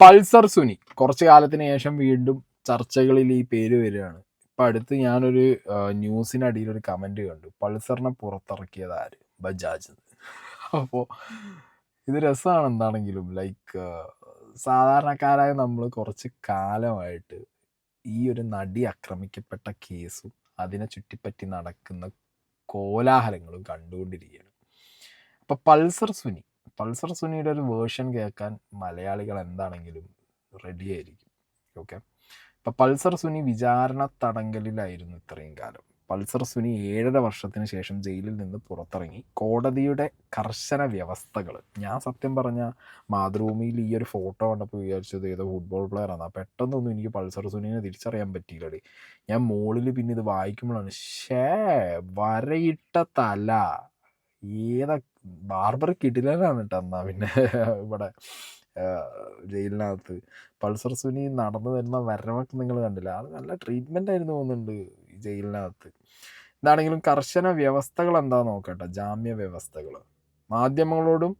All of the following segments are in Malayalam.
പൾസർ സുനി. കുറച്ച് കാലത്തിന് ശേഷം വീണ്ടും ചർച്ചകളിൽ ഈ പേര് വരികയാണ്. ഇപ്പം അടുത്ത് ഞാനൊരു ന്യൂസിനടിയിൽ ഒരു കമന്റ് കണ്ടു. പൾസറിനെ പുറത്തിറക്കിയത് ആര്? ബജാജ്. അപ്പോ ഇത് രസമാണ് എന്താണെങ്കിലും ലൈക്ക് സാധാരണക്കാരായ നമ്മൾ കുറച്ച് കാലമായിട്ട് ഈ ഒരു നടി ആക്രമിക്കപ്പെട്ട കേസും അതിനെ ചുറ്റിപ്പറ്റി നടക്കുന്ന കോലാഹലങ്ങളും കണ്ടുകൊണ്ടിരിക്കുകയാണ്. അപ്പോൾ പൾസർ സുനി പൾസർ സുനിയുടെ ഒരു വേർഷൻ കേൾക്കാൻ മലയാളികൾ എന്താണെങ്കിലും റെഡി ആയിരിക്കും. ഓക്കെ ഇപ്പം പൾസർ സുനി വിചാരണ തടങ്കലിലായിരുന്നു ഇത്രയും കാലം. പൾസർ സുനി ഏഴര വർഷത്തിന് ശേഷം ജയിലിൽ നിന്ന് പുറത്തിറങ്ങി. കോടതിയുടെ കർശന വ്യവസ്ഥകൾ ഞാൻ സത്യം പറഞ്ഞ മാതൃഭൂമിയിൽ ഈ ഒരു ഫോട്ടോ കണ്ടപ്പോൾ വിചാരിച്ചത് ഏതോ ഫുട്ബോൾ പ്ലെയർ ആണ് പെട്ടെന്നൊന്നും എനിക്ക് പൾസർ സുനിനെ തിരിച്ചറിയാൻ പറ്റിയില്ലടി. ഞാൻ മുകളിൽ പിന്നെ ഇത് വായിക്കുമ്പോഴാണ് ഷേ വരയിട്ട തല. ഏതാ ബാർബർ കിടിലനാണ് കേട്ടോ എന്നാ പിന്നെ ഇവിടെ ജയിലിനകത്ത്. പൾസർ സുനി നടന്നു വരുന്ന വരവൊക്കെ നിങ്ങൾ കണ്ടില്ല? അത് നല്ല ട്രീറ്റ്മെന്റ് ആയിരുന്നു തോന്നുന്നുണ്ട് ജയിലിനകത്ത്. എന്താണെങ്കിലും കർശന വ്യവസ്ഥകൾ എന്താ നോക്കട്ടെ? ജാമ്യ വ്യവസ്ഥകൾ. മാധ്യമങ്ങളോടും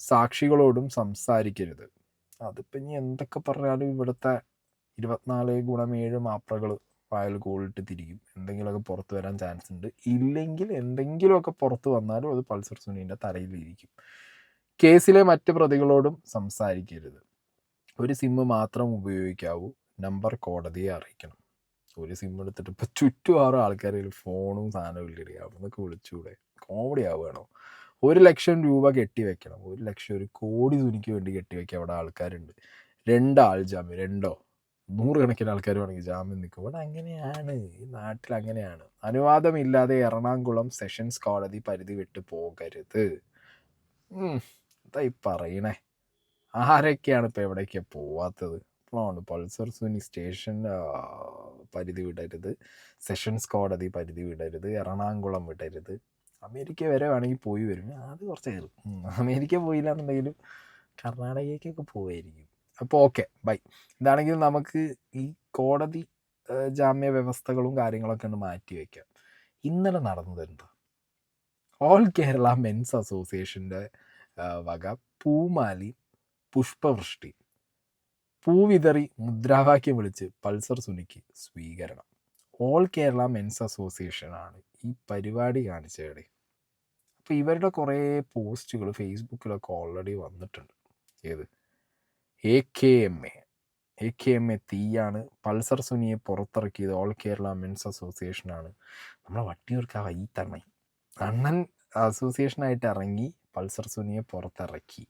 സാക്ഷികളോടും സംസാരിക്കരുത്. അതിപ്പോൾ ഇനി എന്തൊക്കെ പറഞ്ഞാലും ഇവിടുത്തെ ഇരുപത്തിനാല് ഗുണം ഏഴ് മാപ്രകൾ ഫയൽ കോളിട്ട് തിരിക്കും എന്തെങ്കിലുമൊക്കെ പുറത്ത് വരാൻ ചാൻസ് ഉണ്ട്. ഇല്ലെങ്കിൽ എന്തെങ്കിലുമൊക്കെ പുറത്ത് വന്നാലും അത് പൾസർ സുനീന്റെ തലയിലിരിക്കും കേസിലെ മറ്റ് പ്രതികളോടും സംസാരിക്കരുത്. ഒരു സിമ്മ് മാത്രം ഉപയോഗിക്കാവൂ. നമ്പർ കോടതിയെ അറിയിക്കണം. ഒരു സിം എടുത്തിട്ട് ഇപ്പോൾ ചുറ്റും ആൾക്കാർ ഫോണും സാധനവും ഇല്ലേ അവിടുന്നൊക്കെ വിളിച്ചുകൂടെ കോമഡി ആവുകയാണോ? ഒരു ലക്ഷം രൂപ കെട്ടിവെക്കണം. ഒരു ലക്ഷം ഒരു കോടി തുനിക്ക് വേണ്ടി കെട്ടിവെക്കാൻ അവിടെ ആൾക്കാരുണ്ട്. രണ്ടാൾ ജാമ്യം. രണ്ടോ? നൂറുകണക്കിന് ആൾക്കാർ വേണമെങ്കിൽ ജാമ്യം നിൽക്കും. ഇവിടെ അങ്ങനെയാണ്. ഈ നാട്ടിൽ അങ്ങനെയാണ്. അനുവാദമില്ലാതെ എറണാകുളം സെഷൻസ് കോടതി പരിധി വിട്ട് പോകരുത്. എന്താ ഈ പറയണേ? ആരൊക്കെയാണ് ഇപ്പോൾ എവിടേക്കാണ് പോവാത്തത്? ഇപ്പോഴാണ് പൾസർ സുനി സ്റ്റേഷൻ പരിധി വിടരുത്. സെഷൻസ് കോടതി പരിധി വിടരുത്. എറണാകുളം വിടരുത്. അമേരിക്ക വരെ വേണമെങ്കിൽ പോയി വരും. അത് കുറച്ച് കയറും അമേരിക്ക പോയില്ല എന്നുണ്ടെങ്കിലും കർണാടകയ്ക്കൊക്കെ പോവായിരിക്കും. അപ്പോൾ ഓക്കെ ബൈ. ഇതാണെങ്കിൽ നമുക്ക് ഈ കോടതി ജാമ്യ വ്യവസ്ഥകളും കാര്യങ്ങളൊക്കെ ഒന്ന് മാറ്റി വയ്ക്കാം ഇന്നലെ നടന്നത് ഓൾ കേരള മെൻസ് അസോസിയേഷന്റെ വക പൂമാലി പുഷ്പവൃഷ്ടി. പൂവിതറി മുദ്രാവാക്യം വിളിച്ച് പൾസർ സുനിക്ക് സ്വീകരണം. ഓൾ കേരള മെൻസ് അസോസിയേഷനാണ് ഈ പരിപാടി കാണിച്ചവിടെ അപ്പോൾ ഇവരുടെ കുറേ പോസ്റ്റുകൾ ഫേസ്ബുക്കിലൊക്കെ ഓൾറെഡി വന്നിട്ടുണ്ട്. ഏത്? A K M A A K M A തീയാണ്. Pulsar സുനിയെ പുറത്തിറക്കിയത് ഓൾ കേരള മെൻസ് അസോസിയേഷനാണ് നമ്മളെ വട്ടിയൂർക്കാവ ഈ തന്നെ അണ്ണൻ അസോസിയേഷനായിട്ട് ഇറങ്ങി പൾസർ സുനിയെ പുറത്തിറക്കി.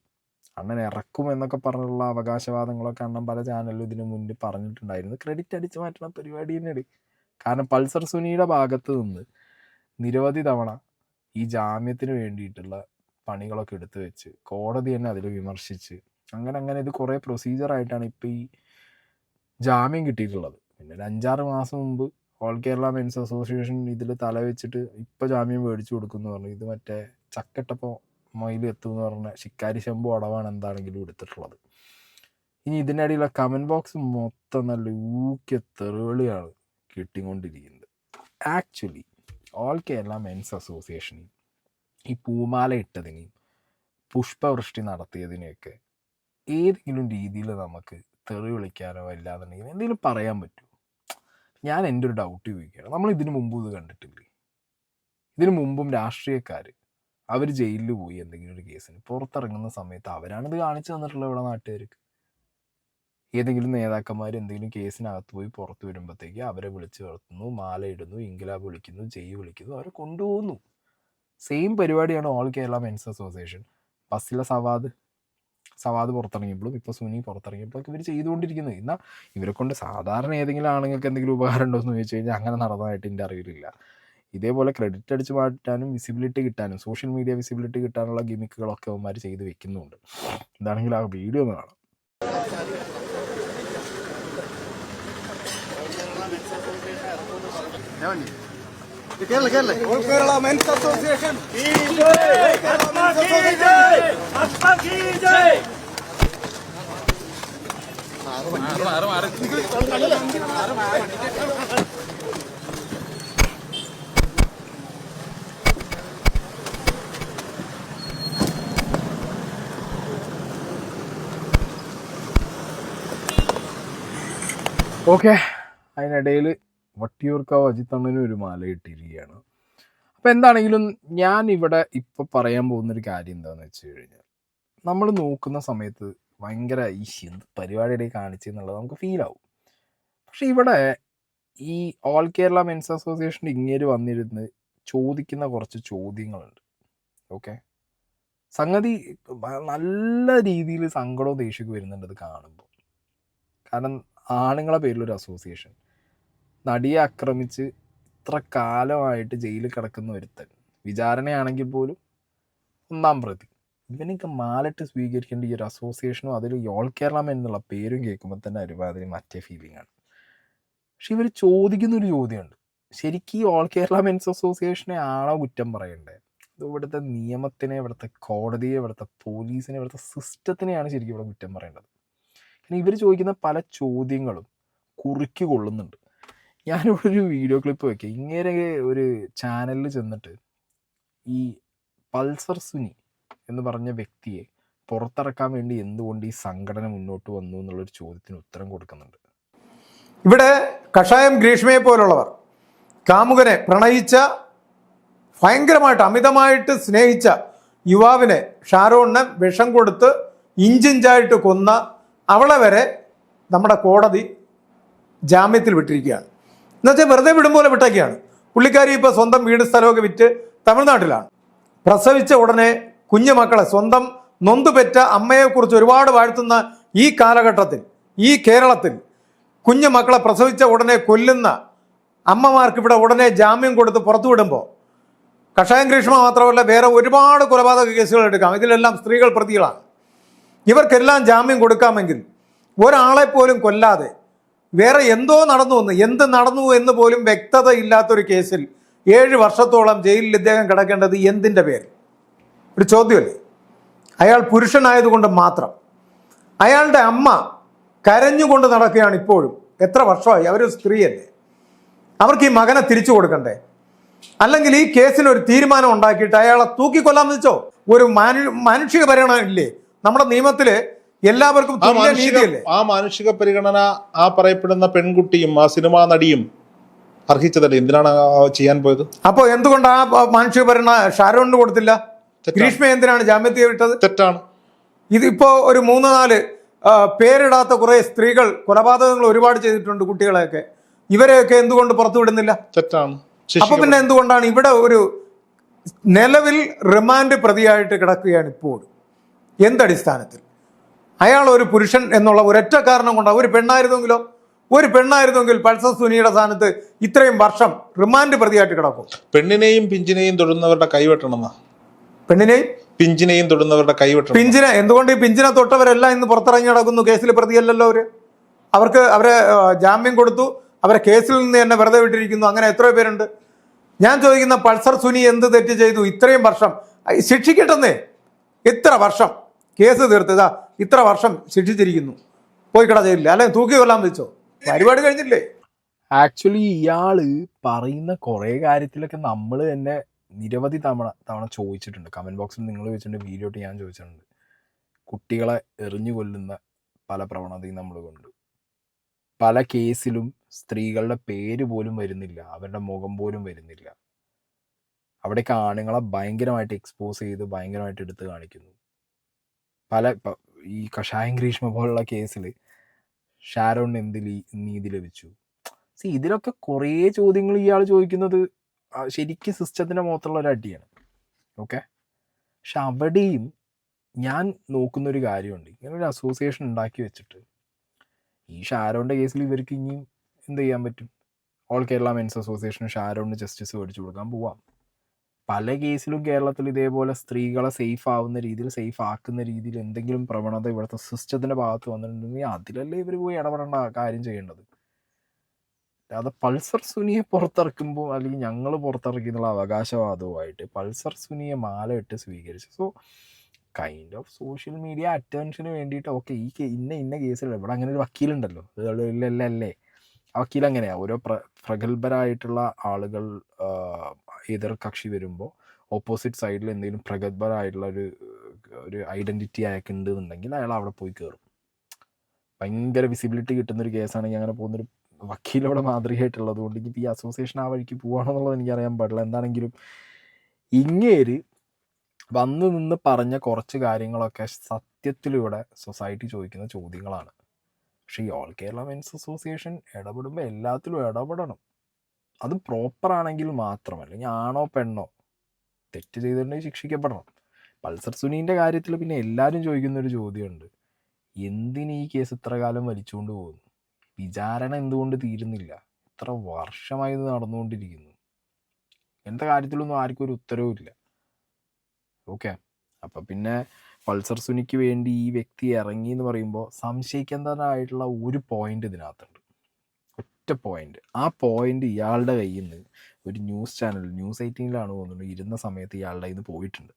അണ്ണൻ ഇറക്കും എന്നൊക്കെ പറഞ്ഞുള്ള അവകാശവാദങ്ങളൊക്കെ അണ്ണൻ പല ചാനലിലും ഇതിനു മുന്നിൽ പറഞ്ഞിട്ടുണ്ടായിരുന്നു. ക്രെഡിറ്റ് അടിച്ചു മാറ്റണ പരിപാടി തന്നെയാണ്. കാരണം പൾസർ സുനിയുടെ ഭാഗത്ത് നിന്ന് നിരവധി തവണ ഈ ജാമ്യത്തിന് വേണ്ടിയിട്ടുള്ള പണികളൊക്കെ എടുത്തു വെച്ച് കോടതി തന്നെ അതിൽ വിമർശിച്ച് അങ്ങനെ അങ്ങനെ ഇത് കുറേ പ്രൊസീജിയറായിട്ടാണ് ഇപ്പോൾ ഈ ജാമ്യം കിട്ടിയിട്ടുള്ളത്. പിന്നെ ഒരു അഞ്ചാറ് മാസം മുമ്പ് ഓൾ കേരള മെൻസ് അസോസിയേഷൻ ഇതിൽ തല വെച്ചിട്ട് ഇപ്പോൾ ജാമ്യം മേടിച്ചു കൊടുക്കുന്നു പറഞ്ഞു. ഇത് മറ്റേ ചക്കട്ടപ്പോൾ മയിൽ എത്തുമെന്ന് പറഞ്ഞ ശിക്കാരി ശമ്പു അടവാണ് എന്താണെങ്കിലും എടുത്തിട്ടുള്ളത്. ഇനി ഇതിന്റെ അടിയിലുള്ള കമന്റ് ബോക്സ് മൊത്തം നല്ല ഊക്കിയ തെറിവിളിയാണ് കിട്ടിക്കൊണ്ടിരിക്കുന്നത്. ആക്ച്വലി ഓൾ കേരള മെൻസ് അസോസിയേഷനിൽ ഈ പൂമാല ഇട്ടതിനെയും പുഷ്പവൃഷ്ടി നടത്തിയതിനെയൊക്കെ ഏതെങ്കിലും രീതിയിൽ നമുക്ക് തെറി വിളിക്കാനോ അല്ലാന്നുണ്ടെങ്കിൽ എന്തെങ്കിലും പറയാൻ പറ്റുമോ ഞാൻ എന്റെ ഒരു ഡൗട്ട് ചോദിക്കുകയാണ്. നമ്മൾ ഇതിനു മുമ്പ് ഇത് കണ്ടിട്ടില്ലേ? ഇതിനു മുമ്പും രാഷ്ട്രീയക്കാർ അവർ ജയിലിൽ പോയി എന്തെങ്കിലും ഒരു കേസിന് പുറത്തിറങ്ങുന്ന സമയത്ത് അവരാണിത് കാണിച്ചു തന്നിട്ടുള്ളത് ഇവിടെ നാട്ടുകാർക്ക്. ഏതെങ്കിലും നേതാക്കന്മാർ എന്തെങ്കിലും കേസിനകത്ത് പോയി പുറത്ത് വരുമ്പോഴത്തേക്ക് അവരെ വിളിച്ച് വളർത്തുന്നു മാലയിടുന്നു ഇൻകിലാബ് വിളിക്കുന്നു ജയ് വിളിക്കുന്നു അവരെ കൊണ്ടുപോകുന്നു. സെയിം പരിപാടിയാണ് ഓൾ കേരള മെൻസ് അസോസിയേഷൻ ബസ്സിലെ സവാദ്. സവാദ് പുറത്തിറങ്ങിയപ്പോഴും ഇപ്പോൾ സുനി പുറത്തിറങ്ങിയപ്പോഴൊക്കെ ഇവർ ചെയ്തുകൊണ്ടിരിക്കുന്നത്. എന്നാൽ ഇവരെ കൊണ്ട് സാധാരണ ഏതെങ്കിലും ആണുങ്ങൾക്ക് എന്തെങ്കിലും ഉപകാരം ഉണ്ടോ എന്ന് ചോദിച്ചു കഴിഞ്ഞാൽ അങ്ങനെ നടന്നതായിട്ട് എന്റെ അറിവിലില്ല. ഇതേപോലെ ക്രെഡിറ്റ് അടിച്ച് മാറ്റാനും വിസിബിലിറ്റി കിട്ടാനും സോഷ്യൽ മീഡിയ വിസിബിലിറ്റി കിട്ടാനുള്ള ഗിമിക്കുകളൊക്കെ അവന്മാർ ചെയ്ത് വെക്കുന്നുണ്ട്. എന്താണെങ്കിലും ആ വീഡിയോ ഒന്ന് കാണാം. Kerala Kerala. All Kerala men's association. Okay. അതിനിടയിൽ വട്ടിയൂർക്കാവ് അജിത്തണ്ണനും ഒരു മാല ഇട്ടിരിക്കുകയാണ് അപ്പോൾ എന്താണെങ്കിലും ഞാൻ ഇവിടെ ഇപ്പോൾ പറയാൻ പോകുന്നൊരു കാര്യം എന്താണെന്ന് വെച്ച് കഴിഞ്ഞാൽ നമ്മൾ നോക്കുന്ന സമയത്ത് ഭയങ്കര ഈ എന്ത് പരിപാടിയുടെ കാണിച്ചെന്നുള്ളത് നമുക്ക് ഫീൽ ആവും. പക്ഷെ ഇവിടെ ഈ ഓൾ കേരള മെൻസ് അസോസിയേഷന്റെ ഇങ്ങേര് വന്നിരുന്ന് ചോദിക്കുന്ന കുറച്ച് ചോദ്യങ്ങളുണ്ട്. ഓക്കെ സംഗതി നല്ല രീതിയിൽ സങ്കടവും ദേഷ്യമൊക്കെ വരുന്നുണ്ട് ഇത് കാണുമ്പോൾ. കാരണം ആണുങ്ങളെ പേരിലൊരു അസോസിയേഷൻ നടിയെ ആക്രമിച്ച് ഇത്ര കാലമായിട്ട് ജയിലിൽ കിടക്കുന്ന ഒരുത്തൻ. വിചാരണയാണെങ്കിൽ പോലും ഒന്നാം പ്രതി. ഇവനൊക്കെ മാലിട്ട് സ്വീകരിക്കേണ്ട ഈ ഒരു അസോസിയേഷനും അതിൽ യോൾ കേരളം എന്നുള്ള പേരും കേൾക്കുമ്പോൾ തന്നെ ഒരുമാതിരി മറ്റേ ഫീലിംഗ് ആണ്. പക്ഷെ ഇവർ ചോദിക്കുന്ന ഒരു ചോദ്യമുണ്ട്. ശരിക്കും ഈ ഓൾ കേരള മെൻസ് അസോസിയേഷനെ ആണോ കുറ്റം പറയണ്ടേ? ഇവിടുത്തെ നിയമത്തിനെ ഇവിടുത്തെ കോടതിയെ ഇവിടുത്തെ പോലീസിനെ ഇവിടുത്തെ സിസ്റ്റത്തിനെയാണ് ശരിക്കും ഇവിടെ കുറ്റം പറയേണ്ടത്? ഇനി ഇവർ ചോദിക്കുന്ന പല ചോദ്യങ്ങളും കുറുക്കി കൊള്ളുന്നുണ്ട്. ഞാനിവിടെ ഒരു വീഡിയോ ക്ലിപ്പ് വെക്കുക ഇങ്ങനെ ഒരു ചാനലിൽ ചെന്നിട്ട് ഈ പൾസർ സുനി എന്ന് പറഞ്ഞ വ്യക്തിയെ പുറത്തിറക്കാൻ വേണ്ടി എന്തുകൊണ്ട് ഈ സംഘടന മുന്നോട്ട് വന്നു എന്നുള്ളൊരു ചോദ്യത്തിന് ഉത്തരം കൊടുക്കുന്നുണ്ട്. ഇവിടെ കഷായം ഗ്രീഷ്മയെ പോലുള്ളവർ കാമുകനെ പ്രണയിച്ച ഭയങ്കരമായിട്ട് അമിതമായിട്ട് സ്നേഹിച്ച യുവാവിനെ ഷാരോണിനെ വിഷം കൊടുത്ത് ഇഞ്ചിഞ്ചായിട്ട് കൊന്ന അവളെ വരെ നമ്മുടെ കോടതി ജാമ്യത്തിൽ വിട്ടിരിക്കുകയാണ്. എന്നുവെച്ചാൽ വെറുതെ വിടും പോലെ വിട്ടേക്കാണ്. പുള്ളിക്കാരി ഇപ്പോൾ സ്വന്തം വീട് സ്ഥലമൊക്കെ വിറ്റ് തമിഴ്നാട്ടിലാണ്. പ്രസവിച്ച ഉടനെ കുഞ്ഞു മക്കളെ സ്വന്തം നൊന്തുപെറ്റ അമ്മയെക്കുറിച്ച് ഒരുപാട് വാഴ്ത്തുന്ന ഈ കാലഘട്ടത്തിൽ ഈ കേരളത്തിൽ കുഞ്ഞു മക്കളെ പ്രസവിച്ച ഉടനെ കൊല്ലുന്ന അമ്മമാർക്ക് ഇവിടെ ഉടനെ ജാമ്യം കൊടുത്ത് പുറത്തു വിടുമ്പോൾ കഷായം ഗ്രീഷ്മ മാത്രമല്ല വേറെ ഒരുപാട് കൊലപാതക കേസുകൾ എടുക്കാം. ഇതിലെല്ലാം സ്ത്രീകൾ പ്രതികളാണ്. ഇവർക്കെല്ലാം ജാമ്യം കൊടുക്കാമെങ്കിൽ ഒരാളെ പോലും കൊല്ലാതെ വേറെ എന്തോ നടന്നു എന്ന് എന്ത് നടന്നു എന്ന് പോലും വ്യക്തത ഇല്ലാത്തൊരു കേസിൽ ഏഴ് വർഷത്തോളം ജയിലിൽ ഇദ്ദേഹം കിടക്കേണ്ടത് എന്തിന്റെ പേര് ഒരു ചോദ്യമല്ലേ? അയാൾ പുരുഷനായതുകൊണ്ട് മാത്രം. അയാളുടെ അമ്മ കരഞ്ഞുകൊണ്ട് നടക്കുകയാണ് ഇപ്പോഴും. എത്ര വർഷമായി? അവരൊരു സ്ത്രീയല്ലേ. അവർക്ക് ഈ മകനെ തിരിച്ചു കൊടുക്കണ്ടേ? അല്ലെങ്കിൽ ഈ കേസിന് ഒരു തീരുമാനം ഉണ്ടാക്കിയിട്ട് അയാളെ തൂക്കിക്കൊല്ലാമെന്ന് വെച്ചോ ഒരു മാനു മാനുഷിക പരിഗണന ഇല്ലേ? നമ്മുടെ നിയമത്തിൽ എല്ലാവർക്കും ആ മാനുഷിക ആ മാനുഷിക പരിഗണന ആ പറയപ്പെടുന്ന പെൺകുട്ടിയും ആ സിനിമാ നടിയും അർഹിച്ചതല്ലേ? എന്തിനാണ് ചെയ്യാൻ പോയത്? അപ്പോൾ എന്തുകൊണ്ട് ആ മാനുഷിക പരിഗണന ഷാരോണിന് കൊടുത്തില്ല. ഗ്രീഷ്മ എന്തിനാണ് ജാമ്യത്തിൽ വിട്ടത്? തെറ്റാണ്. ഇതിപ്പോ ഒരു മൂന്ന് നാല് പേരിടാത്ത കുറെ സ്ത്രീകൾ കൊലപാതകങ്ങൾ ഒരുപാട് ചെയ്തിട്ടുണ്ട് കുട്ടികളെയൊക്കെ. ഇവരെയൊക്കെ എന്തുകൊണ്ട് പുറത്തുവിടുന്നില്ല തെറ്റാണ്. അപ്പൊ പിന്നെ എന്തുകൊണ്ടാണ് ഇവിടെ ഒരു നിലവിൽ റിമാൻഡ് പ്രതിയായിട്ട് കിടക്കുകയാണ് ഇപ്പോൾ എന്തടിസ്ഥാനത്തിൽ? അയാൾ ഒരു പുരുഷൻ എന്നുള്ള ഒരൊറ്റ കാരണം കൊണ്ട് ഒരു പെണ്ണായിരുന്നെങ്കിലോ? ഒരു പെണ്ണായിരുന്നെങ്കിൽ പൾസർ സുനിയുടെ സ്ഥാനത്ത് ഇത്രയും വർഷം റിമാൻഡ് പ്രതിയായിട്ട് കിടക്കും. പെണ്ണിനെയും പിഞ്ചിനെയും തൊടുന്നവരുടെ കൈവെട്ടണമെന്നാ? പെണ്ണിനെയും? പിഞ്ചിനെയും തൊടുന്നവരുടെ കൈവെട്ടണം. പിഞ്ചിനെ എന്തുകൊണ്ട് ഈ പിഞ്ചിനെ തൊട്ടവരെല്ലാം ഇന്ന് പുറത്തിറങ്ങി നടക്കുന്നു? കേസിൽ പ്രതിയല്ലല്ലോ അവർ. അവർക്ക് അവരെ ജാമ്യം കൊടുത്തു. അവരെ കേസിൽ നിന്ന് തന്നെ വെറുതെ വിട്ടിരിക്കുന്നു. അങ്ങനെ എത്രയോ പേരുണ്ട്. ഞാൻ ചോദിക്കുന്ന പൾസർ സുനി എന്ത് തെറ്റ് ചെയ്തു? ഇത്രയും വർഷം. ശിക്ഷിക്കട്ടെന്നേ. ഇത്ര വർഷം. കേസ് തീർത്തതാ ഇത്ര വർഷം ശിക്ഷിച്ചിരിക്കുന്നു. പോയി കിട ജയിലില്ല അല്ലെ തൂക്കി കൊല്ലാൻ വെച്ചോ? പരിപാടി കഴിഞ്ഞില്ലേ? ആക്ച്വലി ഇയാൾ പറയുന്ന കുറേ കാര്യത്തിലൊക്കെ നമ്മൾ തന്നെ നിരവധി തവണ തവണ ചോദിച്ചിട്ടുണ്ട്. കമന്റ് ബോക്സിൽ നിങ്ങൾ ചോദിച്ചിട്ടുണ്ട് വീഡിയോ ഞാൻ ചോദിച്ചിട്ടുണ്ട്. കുട്ടികളെ എറിഞ്ഞു കൊല്ലുന്ന പല പ്രവണതയും നമ്മൾ കൊണ്ട്. പല കേസിലും സ്ത്രീകളുടെ പേര് പോലും വരുന്നില്ല. അവരുടെ മുഖം പോലും വരുന്നില്ല. അവിടേക്ക് ആണുങ്ങളെ ഭയങ്കരമായിട്ട് എക്സ്പോസ് ചെയ്ത് ഭയങ്കരമായിട്ട് എടുത്ത് കാണിക്കുന്നു. പല ഈ കഷായം ഗ്രീഷ്മ പോലുള്ള കേസിൽ ഷാരോണിന് എന്ത് നീതി ലഭിച്ചു. സി ഇതിലൊക്കെ കുറേ ചോദ്യങ്ങൾ ഇയാൾ ചോദിക്കുന്നത് ശരിക്കും സിസ്റ്റത്തിന്റെ മുഖത്തുള്ള ഒരു അടിയാണ്. ഓക്കെ? പക്ഷെ അവിടെയും ഞാൻ നോക്കുന്ന ഒരു കാര്യമുണ്ട്. ഇങ്ങനെ ഒരു അസോസിയേഷൻ ഉണ്ടാക്കി വെച്ചിട്ട് ഈ ഷാരോണിന്റെ കേസിൽ ഇവർക്ക് ഇനിയും എന്ത് ചെയ്യാൻ പറ്റും? ഓൾ കേരള മെൻസ് അസോസിയേഷൻ ഷാരോണിന് ജസ്റ്റിസ് മേടിച്ചു കൊടുക്കാൻ പോവാം. പല കേസിലും കേരളത്തിൽ ഇതേപോലെ സ്ത്രീകളെ സേഫ് ആവുന്ന രീതിയിൽ സേഫ് ആക്കുന്ന രീതിയിൽ എന്തെങ്കിലും പ്രവണത ഇവിടുത്തെ സിസ്റ്റത്തിന്റെ ഭാഗത്ത് വന്നിട്ടുണ്ടെങ്കിൽ അതിലല്ലേ ഇവർ പോയി ഇടപെടേണ്ട കാര്യം ചെയ്യേണ്ടത്? അത് പൾസർ സുനിയെ പുറത്തിറക്കുമ്പോൾ അല്ലെങ്കിൽ ഞങ്ങൾ പുറത്തിറക്കിയുള്ള അവകാശവാദവുമായിട്ട് പൾസർ സുനിയെ മാല ഇട്ട് സ്വീകരിച്ചു. So kind of social media അറ്റൻഷന് വേണ്ടിയിട്ട് ഓക്കെ ഈ ഇന്ന ഇന്ന കേസിൽ ഇവിടെ അങ്ങനെ ഒരു വക്കീലുണ്ടല്ലോ. ഇല്ല അല്ലേ? ആ വക്കീൽ അങ്ങനെയാണ് ഓരോ പ്ര പ്രഗത്ഭരായിട്ടുള്ള ആളുകൾ എതിർ കക്ഷി വരുമ്പോൾ ഓപ്പോസിറ്റ് സൈഡിൽ എന്തെങ്കിലും പ്രഗത്ഭരായിട്ടുള്ള ഒരു ഒരു ഐഡന്റിറ്റി അയാൾക്ക് ഉണ്ട് എന്നുണ്ടെങ്കിൽ അയാൾ അവിടെ പോയി കയറും ഭയങ്കര വിസിബിലിറ്റി കിട്ടുന്നൊരു കേസാണെങ്കിൽ അങ്ങനെ പോകുന്നൊരു വക്കീലോടെ മാതൃകയായിട്ടുള്ളത് കൊണ്ട് ഇനിയിപ്പോൾ ഈ അസോസിയേഷൻ ആ വഴിക്ക് പോകണമെന്നുള്ളത് എനിക്കറിയാൻ പാടില്ല. എന്താണെങ്കിലും ഇങ്ങേര് വന്ന് നിന്ന് പറഞ്ഞ കുറച്ച് കാര്യങ്ങളൊക്കെ സത്യത്തിലൂടെ സൊസൈറ്റി ചോദിക്കുന്ന ചോദ്യങ്ങളാണ്. പക്ഷേ ഈ ഓൾ കേരള മെൻസ് അസോസിയേഷൻ ഇടപെടുമ്പോൾ എല്ലാത്തിലും ഇടപെടണം. അത് പ്രോപ്പർ ആണെങ്കിൽ മാത്രം അല്ലെങ്കിൽ ആണോ പെണ്ണോ തെറ്റ് ചെയ്തിട്ടുണ്ടെങ്കിൽ ശിക്ഷിക്കപ്പെടണം. പൾസർ സുനീന്റെ കാര്യത്തിൽ പിന്നെ എല്ലാവരും ചോദിക്കുന്ന ഒരു ചോദ്യമുണ്ട്. എന്തിന് ഈ കേസ് ഇത്ര കാലം വലിച്ചുകൊണ്ട് പോകുന്നു? വിചാരണ എന്തുകൊണ്ട് തീരുന്നില്ല? ഇത്ര വർഷമായി ഇത് നടന്നുകൊണ്ടിരിക്കുന്നു. എന്താ കാര്യത്തിലൊന്നും ആർക്കും ഒരു ഉത്തരവുമില്ല ഓക്കെ. അപ്പം പിന്നെ പൾസർ സുനിക്ക് വേണ്ടി ഈ വ്യക്തി ഇറങ്ങി എന്ന് പറയുമ്പോൾ സംശയിക്കേണ്ടതായിട്ടുള്ള ഒരു പോയിന്റ് ഇതിനകത്തുണ്ട്. ഒറ്റ പോയിന്റ് ആ പോയിന്റ് ഇയാളുടെ കയ്യിൽ നിന്ന് ഒരു ന്യൂസ് ചാനൽ ന്യൂസ് എയ്റ്റീനിലാണ് തോന്നുന്നത് ഇരുന്ന സമയത്ത് ഇയാളുടെ കയ്യിൽ നിന്ന് പോയിട്ടുണ്ട്.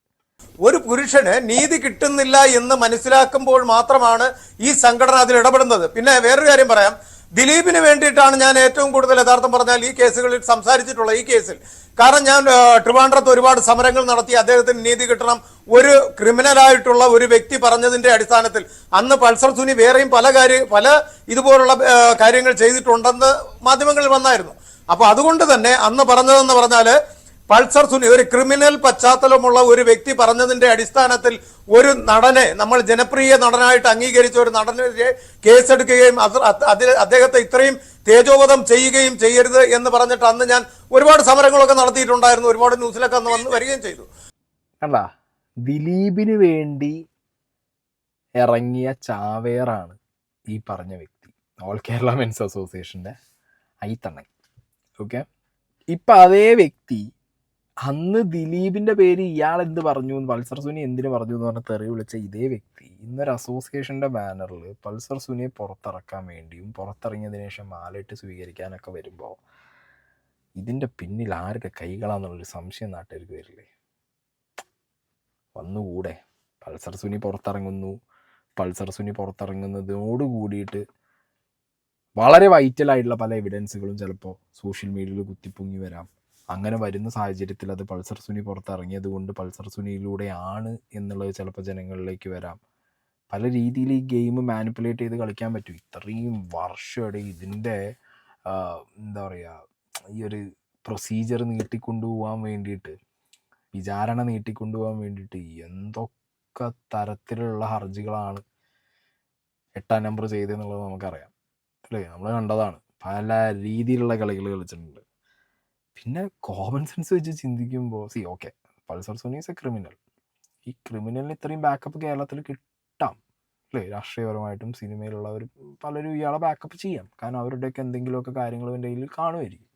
ഒരു പുരുഷന് നീതി കിട്ടുന്നില്ല എന്ന് മനസ്സിലാക്കുമ്പോൾ മാത്രമാണ് ഈ സംഘടന അതിൽ ഇടപെടുന്നത്. പിന്നെ വേറൊരു കാര്യം പറയാം. ദിലീപിന് വേണ്ടിയിട്ടാണ് ഞാൻ ഏറ്റവും കൂടുതൽ യഥാർത്ഥം പറഞ്ഞാൽ ഈ കേസുകളിൽ സംസാരിച്ചിട്ടുള്ള ഈ കേസിൽ. കാരണം ഞാൻ ട്രിവാൻഡ്രത്ത് ഒരുപാട് സമരങ്ങൾ നടത്തി അദ്ദേഹത്തിന് നീതി കിട്ടണം. ഒരു ക്രിമിനലായിട്ടുള്ള ഒരു വ്യക്തി പറഞ്ഞതിന്റെ അടിസ്ഥാനത്തിൽ അന്ന് പൾസർ സുനി വേറെയും പല കാര്യ പല ഇതുപോലുള്ള കാര്യങ്ങൾ ചെയ്തിട്ടുണ്ടെന്ന് മാധ്യമങ്ങളിൽ വന്നായിരുന്നു. അപ്പൊ അതുകൊണ്ട് തന്നെ അന്ന് പറഞ്ഞതെന്ന് പറഞ്ഞാൽ പൾസർ സുനി ഒരു ക്രിമിനൽ പശ്ചാത്തലമുള്ള ഒരു വ്യക്തി പറഞ്ഞതിന്റെ അടിസ്ഥാനത്തിൽ ഒരു നടനെ നമ്മൾ ജനപ്രിയ നടനായിട്ട് അംഗീകരിച്ച ഒരു നടനെതിരെ കേസെടുക്കുകയും അദ്ദേഹത്തെ ഇത്രയും തേജോവധം ചെയ്യുകയും ചെയ്യരുത് എന്ന് പറഞ്ഞിട്ട് അന്ന് ഞാൻ ഒരുപാട് സമരങ്ങളൊക്കെ നടത്തിയിട്ടുണ്ടായിരുന്നു ഒരുപാട് ന്യൂസിലൊക്കെ അന്ന് വന്ന് വരികയും ചെയ്തു. അല്ല ദിലീപിന് വേണ്ടി ഇറങ്ങിയ ചാവേറാണ് ഈ പറഞ്ഞ വ്യക്തി ഓൾ കേരള മെൻസ് അസോസിയേഷന്റെ ഐത്തണ്ണൻ. ഓക്കെ? ഇപ്പം അതേ വ്യക്തി അന്ന് ദിലീപിന്റെ പേര് ഇയാൾ എന്ത് പറഞ്ഞു? പൾസർ സുനി എന്തിനു പറഞ്ഞു എന്ന് പറഞ്ഞ തെറി വിളിച്ച ഇതേ വ്യക്തി ഇന്നൊരു അസോസിയേഷന്റെ ബാനറിൽ പൾസർ സുനിയെ പുറത്തിറക്കാൻ വേണ്ടിയും പുറത്തിറങ്ങിയതിനു ശേഷം മാലയിട്ട് സ്വീകരിക്കാനൊക്കെ വരുമ്പോൾ ഇതിന്റെ പിന്നിൽ ആരുടെ കൈകളാന്നുള്ളൊരു സംശയം നാട്ടുകാർക്ക് വരില്ലേ? വന്നുകൂടെ. പൾസർ സുനി പുറത്തിറങ്ങുന്നു. പൾസർ സുനി പുറത്തിറങ്ങുന്നതിനോട് കൂടിയിട്ട് വളരെ വൈറ്റലായിട്ടുള്ള പല എവിഡൻസുകളും ചിലപ്പോൾ സോഷ്യൽ മീഡിയയിൽ കുത്തിപ്പൊങ്ങി വരാം. അങ്ങനെ വരുന്ന സാഹചര്യത്തിൽ അത് പൾസർ സുനി പുറത്തിറങ്ങിയത് കൊണ്ട് പൾസർ സുനിയിലൂടെയാണ് എന്നുള്ളത് ചിലപ്പോൾ ജനങ്ങളിലേക്ക് വരാം. പല രീതിയിൽ ഈ ഗെയിം മാനിപ്പുലേറ്റ് ചെയ്ത് കളിക്കാൻ പറ്റും. ഇത്രയും വർഷമായിട്ട് ഇതിന്റെ എന്താ പറയുക ഈ ഒരു പ്രൊസീജിയർ നീട്ടിക്കൊണ്ടുപോകാൻ വേണ്ടിയിട്ട് വിചാരണ നീട്ടിക്കൊണ്ടുപോകാൻ വേണ്ടിയിട്ട് എന്തൊക്കെ തരത്തിലുള്ള ഹർജികളാണ് എട്ടാം നമ്പർ ചെയ്തതെന്നുള്ളത് നമുക്കറിയാം. അല്ലേ? നമ്മൾ കണ്ടതാണ്. പല രീതിയിലുള്ള കളികൾ കളിച്ചിട്ടുണ്ട്. പിന്നെ കോമൺ സെൻസ് വെച്ച് ചിന്തിക്കുമ്പോൾ see okay Pulsar is a criminal ഈ ക്രിമിനലിന് ഇത്രയും ബാക്കപ്പ് കേരളത്തിൽ കിട്ടാം അല്ലേ? രാഷ്ട്രീയപരമായിട്ടും സിനിമയിലുള്ളവർ പലരും ഇയാളെ ബാക്കപ്പ് ചെയ്യാം. കാരണം അവരുടെയൊക്കെ എന്തെങ്കിലുമൊക്കെ കാര്യങ്ങൾ എന്റെ കയ്യിൽ കാണുമായിരിക്കും.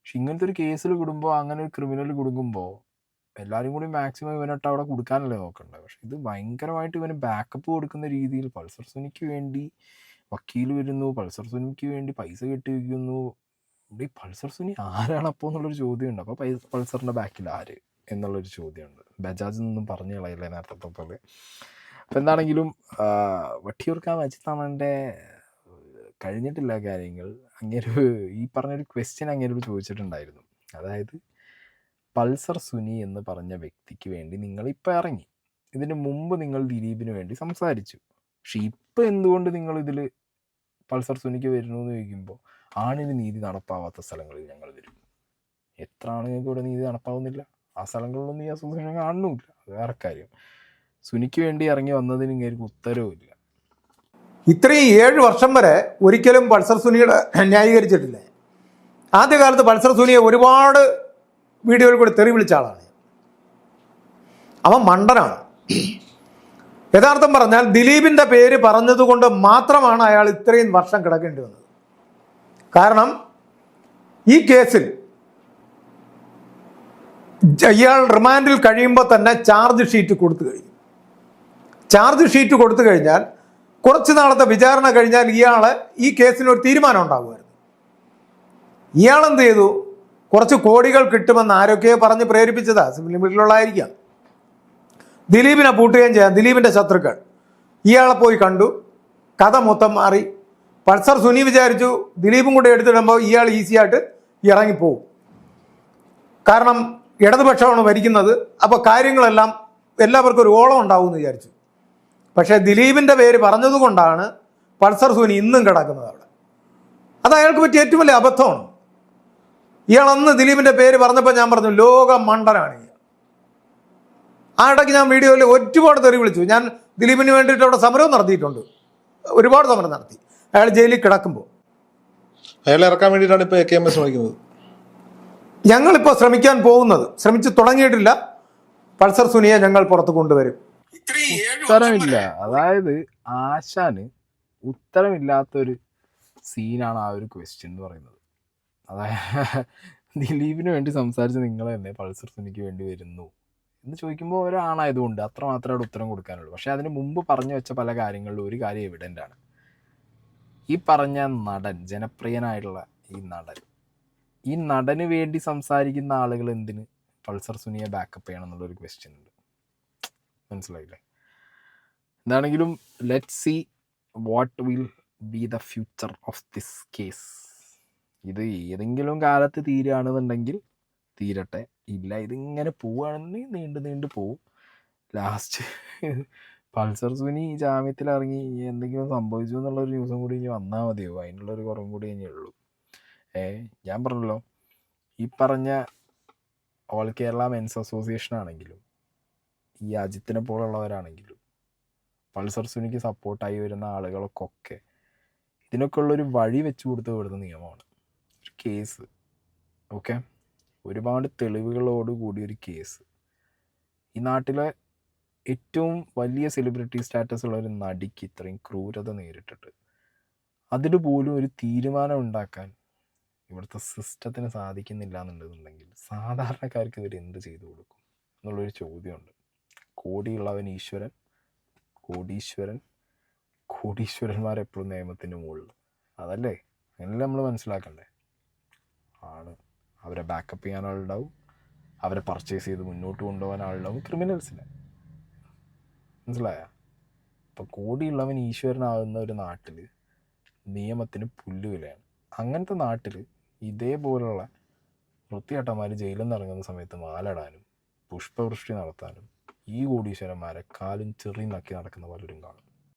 പക്ഷെ ഇങ്ങനത്തെ ഒരു കേസിൽ കുടുമ്പോൾ അങ്ങനെ ഒരു ക്രിമിനൽ കുടുങ്ങുമ്പോൾ എല്ലാവരും കൂടി മാക്സിമം ഇവനോട്ട് അവിടെ കൊടുക്കാനല്ലേ നോക്കണ്ടത് പക്ഷെ ഇത് ഭയങ്കരമായിട്ട് ഇവന് ബാക്കപ്പ് കൊടുക്കുന്ന രീതിയിൽ പൾസർ സുനിക്ക് വേണ്ടി വക്കീൽ വരുന്നു പൾസർ സുനിക്ക് വേണ്ടി പൈസ കെട്ടി വയ്ക്കുന്നു ഇവിടെ ഈ പൾസർ സുനി ആരാണ് അപ്പോൾ എന്നുള്ളൊരു ചോദ്യമുണ്ട്. അപ്പോൾ പൾസറിന്റെ ബാക്കിൽ ആര് എന്നുള്ളൊരു ചോദ്യമുണ്ട്. ബജാജിൽ നിന്നും പറഞ്ഞു കളയില്ലേ നേരത്തെ പോലെ അപ്പോൾ എന്താണെങ്കിലും വട്ടിയൂർക്കാൻ അജിത്താണന്റെ കഴിഞ്ഞിട്ടില്ല കാര്യങ്ങൾ. അങ്ങനൊരു ഈ പറഞ്ഞൊരു ക്വസ്റ്റ്യൻ അങ്ങേരോട് ചോദിച്ചിട്ടുണ്ടായിരുന്നു. അതായത് പൾസർ സുനി എന്ന് പറഞ്ഞ വ്യക്തിക്ക് വേണ്ടി നിങ്ങൾ ഇപ്പം ഇറങ്ങി. ഇതിന് മുമ്പ് നിങ്ങൾ ദിലീപിന് വേണ്ടി സംസാരിച്ചു. പക്ഷെ ഇപ്പം എന്തുകൊണ്ട് നിങ്ങൾ ഇതിൽ പൾസർ സുനിക്ക് വരുന്നു എന്ന് ചോദിക്കുമ്പോൾ ആണിന് നീതി നടപ്പാവാത്ത സ്ഥലങ്ങളിൽ ഞങ്ങൾ വരും. എത്ര ആണുങ്ങൾക്ക് ഇവിടെ നീതി നടപ്പാവുന്നില്ല? ആ സ്ഥലങ്ങളിലൊന്നും ഈ അസോസിയേഷൻ കാണുന്നുമില്ല. അത് വേറെ കാര്യം. സുനിക്ക് വേണ്ടി ഇറങ്ങി വന്നതിന് ഇങ്ങനെ ഉത്തരവുമില്ല ഇത്രയും ഏഴ് വർഷം വരെ ഒരിക്കലും പൾസർ സുനിയുടെ ന്യായീകരിച്ചിട്ടില്ല? ആദ്യകാലത്ത് പൾസർ സുനിയെ ഒരുപാട് വീഡിയോയിൽ കൂടി തെറി വിളിച്ച ആളാണ് അവൻ മണ്ടനാണ്. യഥാർത്ഥം പറഞ്ഞാൽ ദിലീപിന്റെ പേര് പറഞ്ഞതുകൊണ്ട് മാത്രമാണ് അയാൾ ഇത്രയും വർഷം കിടക്കേണ്ടി വന്നത്. കാരണം ഈ കേസിൽ ഇയാൾ റിമാൻഡിൽ കഴിയുമ്പോൾ തന്നെ ചാർജ് ഷീറ്റ് കൊടുത്തു കഴിഞ്ഞു. ചാർജ് ഷീറ്റ് കൊടുത്തു കഴിഞ്ഞാൽ കുറച്ച് നാളത്തെ വിചാരണ കഴിഞ്ഞാൽ ഇയാൾ ഈ കേസിന് ഒരു തീരുമാനം ഉണ്ടാകുമായിരുന്നു ഇയാൾ എന്ത് ചെയ്തു? കുറച്ച് കോടികൾ കിട്ടുമെന്ന് ആരൊക്കെയോ പറഞ്ഞ് പ്രേരിപ്പിച്ചതാ. സിവിൽ വീട്ടിലുള്ളതായിരിക്കാം ദിലീപിനെ പൂട്ടുകയും ചെയ്യാം. ദിലീപിന്റെ ശത്രുക്കൾ. ഇയാളെ പോയി കണ്ടു. കഥ മൊത്തം മാറി. പൾസർ സുനി വിചാരിച്ചു ദിലീപും കൂടെ എടുത്തിടുമ്പോൾ ഇയാൾ ഈസി ആയിട്ട് ഇറങ്ങിപ്പോവും. കാരണം ഇടതുപക്ഷമാണ് ഭരിക്കുന്നത്. അപ്പോൾ കാര്യങ്ങളെല്ലാം എല്ലാവർക്കും ഒരു ഓളം ഉണ്ടാവും എന്ന് വിചാരിച്ചു. പക്ഷേ ദിലീപിന്റെ പേര് പറഞ്ഞതുകൊണ്ടാണ് പൾസർ സുനി ഇന്നും കിടക്കുന്നത് അവിടെ. അത് അയാൾക്ക് പറ്റിയ ഏറ്റവും വലിയ അബദ്ധമാണ്. ഇയാൾ അന്ന് ദിലീപിന്റെ പേര് പറഞ്ഞപ്പോൾ ഞാൻ പറഞ്ഞു ലോക മണ്ടനാണ് ഇയാൾ. ആ ഇടയ്ക്ക് ഞാൻ വീഡിയോയിൽ ഒരുപാട് തെറി വിളിച്ചു. ഞാൻ ദിലീപിന് വേണ്ടിയിട്ട് അവിടെ സമരവും നടത്തിയിട്ടുണ്ട്. ഒരുപാട് സമരം നടത്തി. അയാൾ ജയിലിൽ കിടക്കുമ്പോൾ അയാളെ ഇറക്കാൻ വേണ്ടിയിട്ടാണ് ഇപ്പോൾ എ കെ എം എസ് ശ്രമിക്കുന്നത്. ഞങ്ങളിപ്പോൾ ശ്രമിക്കാൻ പോകുന്നത് ശ്രമിച്ചു തുടങ്ങിയിട്ടില്ല. പൾസർ സുനിയെ ഞങ്ങൾ പുറത്ത് കൊണ്ടുവരും. ഉത്തരമില്ല അതായത് ആശാന് ഉത്തരമില്ലാത്തൊരു സീനാണ് ആ ഒരു ക്വസ്റ്റ്യൻ എന്ന് പറയുന്നത്. അതായത് ദിലീപിന് വേണ്ടി സംസാരിച്ച് നിങ്ങൾ തന്നെ പൾസർ സുനിക്ക് വേണ്ടി വരുന്നു എന്ന് ചോദിക്കുമ്പോൾ ഒരാളായതുകൊണ്ട് അത്ര മാത്രമേ അവിടെ ഉത്തരം കൊടുക്കാനുള്ളൂ. പക്ഷെ അതിന് മുമ്പ് പറഞ്ഞു വെച്ച പല കാര്യങ്ങളിലും ഒരു കാര്യം എവിഡന്റ് ആണ്. ഈ പറഞ്ഞ നടൻ ജനപ്രിയനായിട്ടുള്ള ഈ നടൻ. ഈ നടന് വേണ്ടി സംസാരിക്കുന്ന ആളുകൾ എന്തിന്? പൾസർ സുനിയെ ബാക്കപ്പ് ചെയ്യണം എന്നുള്ളൊരു ക്വസ്റ്റ്യൻ ഉണ്ട്. മനസ്സിലായില്ലേ? എന്താണെങ്കിലും let see what will be the future of this case ഇത് ഏതെങ്കിലും കാലത്ത് തീരുകയാണെന്നുണ്ടെങ്കിൽ തീരട്ടെ. ഇല്ല ഇതിങ്ങനെ പോവുകയാണെന്നുണ്ടെങ്കിൽ നീണ്ടു നീണ്ടു പോവും. ലാസ്റ്റ് പൾസർ സുനി ജാമ്യത്തിൽ ഇറങ്ങി എന്തെങ്കിലും സംഭവിച്ചു എന്നുള്ളൊരു ന്യൂസും കൂടി ഇനി വന്നാൽ മതിയോ? അതിനുള്ളൊരു കുറവും കൂടി ഇനി ഉള്ളൂ. ഏ ഞാൻ പറഞ്ഞല്ലോ ഈ പറഞ്ഞ ഓൾ കേരള മെൻസ് അസോസിയേഷൻ ആണെങ്കിലും ഈ അജിത്തിനെ പോലുള്ളവരാണെങ്കിലും പൾസർ സുനിക്ക് സപ്പോർട്ടായി വരുന്ന ആളുകൾക്കൊക്കെ ഇതിനൊക്കെ ഉള്ളൊരു വഴി വെച്ചു കൊടുത്ത് വിടുന്ന നിയമമാണ്. ഒരു കേസ് ഓക്കെ ഒരുപാട് തെളിവുകളോടുകൂടി ഒരു കേസ് ഈ നാട്ടിലെ ഏറ്റവും വലിയ സെലിബ്രിറ്റി സ്റ്റാറ്റസ് ഉള്ള ഒരു നടിക്ക് ഇത്രയും ക്രൂരത നേരിട്ടിട്ട് അതിൽ പോലും ഒരു തീരുമാനം ഉണ്ടാക്കാൻ ഇവിടുത്തെ സിസ്റ്റത്തിന് സാധിക്കുന്നില്ല എന്നുണ്ടെന്നുണ്ടെങ്കിൽ സാധാരണക്കാർക്ക് ഇവർ എന്ത് ചെയ്തു കൊടുക്കും എന്നുള്ളൊരു ചോദ്യമുണ്ട്. കോടിയുള്ളവൻ ഈശ്വരൻ കോടീശ്വരൻ കോടീശ്വരന്മാർ എപ്പോഴും നിയമത്തിന്റെ മുകളിൽ. അതല്ലേ? അങ്ങനെയല്ലേ നമ്മൾ മനസ്സിലാക്കണ്ടേ? ആണ്. അവരെ ബാക്കപ്പ് ചെയ്യാൻ ആളുണ്ടാവും. അവരെ പർച്ചേസ് ചെയ്ത് മുന്നോട്ട് കൊണ്ടുപോകാൻ ആളുണ്ടാവും. ക്രിമിനൽസിനെ മനസ്സിലായ? അപ്പം കൂടിയുള്ളവൻ ഈശ്വരനാകുന്ന ഒരു നാട്ടിൽ നിയമത്തിന് പുല്ലുവിലയാണ് അങ്ങനത്തെ നാട്ടിൽ ഇതേപോലുള്ള വൃത്തിയാട്ടന്മാർ ജയിലിൽ നിന്ന് ഇറങ്ങുന്ന സമയത്ത് മാലടാനും പുഷ്പവൃഷ്ടി നടത്താനും ഈ കോടീശ്വരന്മാരെ കാലും ചെറിയും നക്കി നടക്കുന്ന പലരും കാണും